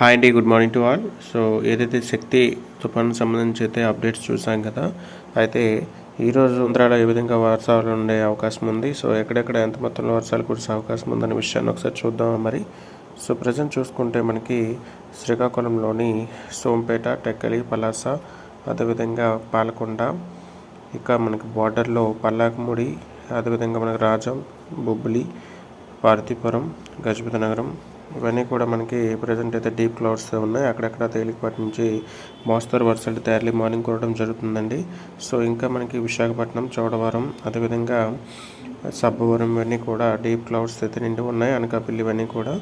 Hi అండి good morning to all so ఏదైతే శక్తి తుఫాను సంబంధించి అయితే అప్డేట్స్ చూసాం కదా అయితే ఈరోజు ఆంధ్రాలో ఏ విధంగా వర్షాలు ఉండే అవకాశం ఉంది? సో ఎక్కడెక్కడ ఎంత మొత్తంలో వర్షాలు కురిసే అవకాశం ఉందనే విషయాన్ని ఒకసారి చూద్దాం మరి? సో ప్రజెంట్ చూసుకుంటే మనకి శ్రీకాకుళంలోని సోంపేట టెక్కలి పలాస అదేవిధంగా పాలకొండ ఇక మనకి బార్డర్లో పల్లాకముడి అదేవిధంగా మనకి రాజం బొబ్బిలి పార్తీపురం గజపతి నగరం ఇవన్నీ కూడా మనకి ప్రజెంట్ అయితే డీప్ క్లౌడ్స్ ఉన్నాయి. అక్కడక్కడ తేలికపాటి నుంచి మోస్తరు వర్షాలు అయితే ఎర్లీ మార్నింగ్ కురవడం జరుగుతుందండి. సో ఇంకా మనకి విశాఖపట్నం చోడవరం అదేవిధంగా సబ్బవరం ఇవన్నీ కూడా డీప్ క్లౌడ్స్ అయితే నిండి ఉన్నాయి. అనకాపల్లి ఇవన్నీ కూడా.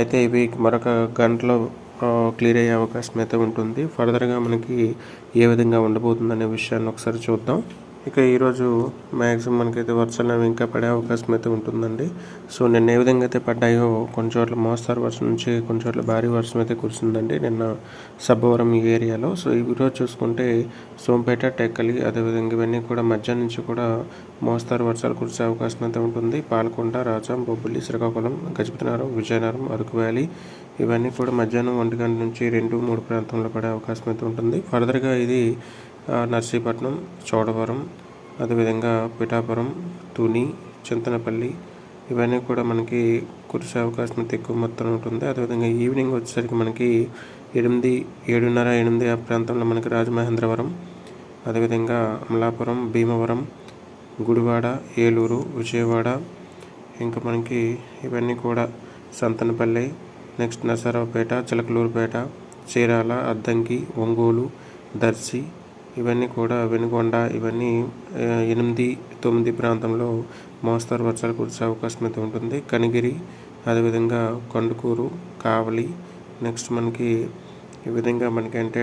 అయితే ఇవి మరొక గంటలో క్లియర్ అయ్యే అవకాశం అయితే ఉంటుంది. ఫర్దర్గా మనకి ఏ విధంగా ఉండబోతుందనే విషయాన్ని ఒకసారి చూద్దాం. ఇక ఈరోజు మ్యాక్సిమం మనకైతే వర్షాలు అనేవి ఇంకా పడే అవకాశం అయితే ఉంటుందండి. సో నిన్న ఏ విధంగా అయితే పడ్డాయో కొన్ని చోట్ల మోస్తారు వర్షం నుంచి కొన్ని చోట్ల భారీ వర్షం అయితే కురిసిందండి నిన్న సబ్బవరం ఈ ఏరియాలో. సో ఈరోజు చూసుకుంటే సోంపేట టెక్కలి అదేవిధంగా ఇవన్నీ కూడా మధ్యాహ్నం నుంచి కూడా మోస్తారు వర్షాలు కురిసే అవకాశం అయితే ఉంటుంది. పాల్కొండ రాజాం బొబ్బిలి శ్రీకాకుళం గజపతినగరం విజయనగరం అరకు వ్యాలీ ఇవన్నీ కూడా మధ్యాహ్నం ఒంటి గంట నుంచి రెండు మూడు ప్రాంతంలో పడే అవకాశం అయితే ఉంటుంది. ఫర్దర్గా ఇది నర్సీపట్నం చోడవరం అదేవిధంగా పిఠాపురం తుని చింతనపల్లి ఇవన్నీ కూడా మనకి కురిసే అవకాశం అయితే ఎక్కువ మొత్తం ఉంటుంది. అదేవిధంగా ఈవినింగ్ వచ్చేసరికి మనకి ఎనిమిది ఏడున్నర ఎనిమిది ఆ ప్రాంతంలో మనకి రాజమహేంద్రవరం అదేవిధంగా అమలాపురం భీమవరం గుడివాడ ఏలూరు విజయవాడ ఇంకా మనకి ఇవన్నీ కూడా సంతనపల్లి నెక్స్ట్ నరసరావుపేట చిలకలూరుపేట చీరాల అద్దంకి ఒంగోలు దర్శి ఇవన్నీ కూడా వెనుకొండ ఇవన్నీ ఎనిమిది తొమ్మిది ప్రాంతంలో మోస్తరు వర్షాలు కురిసే అవకాశం అయితే ఉంటుంది. కనిగిరి అదేవిధంగా కొండకూరు కావలి నెక్స్ట్ మనకి ఈ విధంగా మనకి అంటే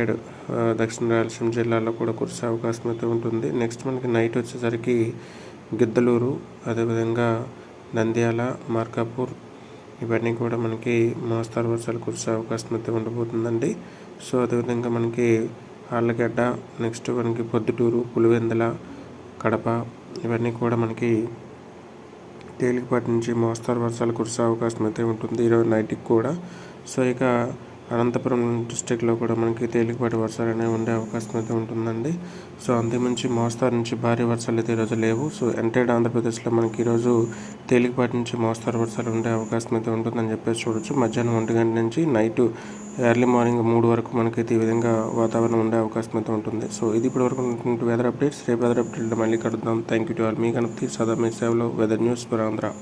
దక్షిణ రాయలసీమ జిల్లాలో కూడా కురిసే అవకాశం అయితే ఉంటుంది. నెక్స్ట్ మనకి నైట్ వచ్చేసరికి గిద్దలూరు అదేవిధంగా నంద్యాల మార్కాపూర్ ఇవన్నీ కూడా మనకి మోస్తరు వర్షాలు కురిసే అవకాశం అయితే ఉండబోతుందండి. సో అదేవిధంగా మనకి ఆళ్ళగడ్డ నెక్స్ట్ మనకి పొద్దుటూరు పులివెందుల కడప ఇవన్నీ కూడా మనకి తేలికపాటి నుంచి మోస్తరు వర్షాలు కురిసే అవకాశం అయితే ఉంటుంది. ఈరోజు నైట్కి కూడా. సో ఇక అనంతపురం డిస్టిక్లో కూడా మనకి తేలికపాటి వర్షాలు అనేవి ఉండే అవకాశం అయితే ఉంటుందండి. సో అంతకుమించి మోస్తారు నుంచి భారీ వర్షాలు అయితే ఈరోజు లేవు. సో ఎంటైడ్ ఆంధ్రప్రదేశ్లో మనకి ఈరోజు తేలికపాటి నుంచి మోస్తారు వర్షాలు ఉండే అవకాశం అయితే ఉంటుందని చెప్పేసి చూడొచ్చు. మధ్యాహ్నం ఒంటి గంట నుంచి నైట్ ఎర్లీ మార్నింగ్ మూడు వరకు మనకైతే ఈ విధంగా వాతావరణం ఉండే అవకాశం అయితే ఉంటుంది. సో ఇది ఇప్పటి వరకు వెదర్ అప్డేట్స్ రేపు వెదర్ అప్డేట్ మళ్ళీ కడుద్దాం థ్యాంక్ యూ టు ఆల్ మీ గణపతి సదా మీ సేవలో వెదర్ న్యూస్ ఫర్ ఆంధ్ర